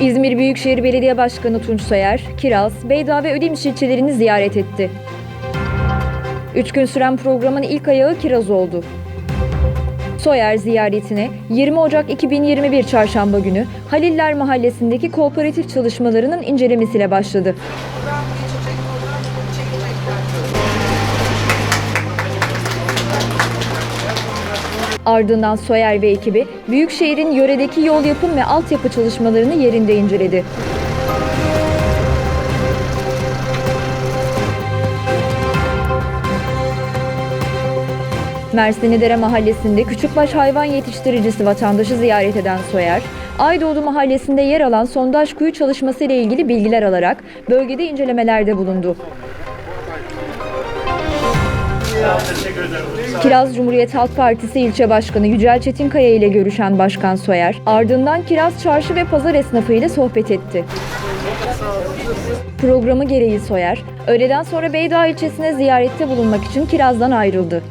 İzmir Büyükşehir Belediye Başkanı Tunç Soyer, Kiraz, Beyda ve Ödemiş ilçelerini ziyaret etti. Üç gün süren programın ilk ayağı Kiraz oldu. Soyer ziyaretine 20 Ocak 2021 Çarşamba günü Haliller Mahallesi'ndeki kooperatif çalışmalarının incelemesiyle başladı. Ardından Soyer ve ekibi Büyükşehir'in yöredeki yol yapım ve altyapı çalışmalarını yerinde inceledi. Mersinidere Mahallesi'nde küçükbaş hayvan yetiştiricisi vatandaşı ziyaret eden Soyer, Aydoğdu Mahallesi'nde yer alan sondaj kuyu çalışması ile ilgili bilgiler alarak bölgede incelemelerde bulundu. Kiraz Cumhuriyet Halk Partisi ilçe başkanı Yücel Çetinkaya ile görüşen Başkan Soyer, ardından Kiraz Çarşı ve Pazar esnafı ile sohbet etti. Programı gereği Soyer, öğleden sonra Beydağ ilçesine ziyarette bulunmak için Kiraz'dan ayrıldı.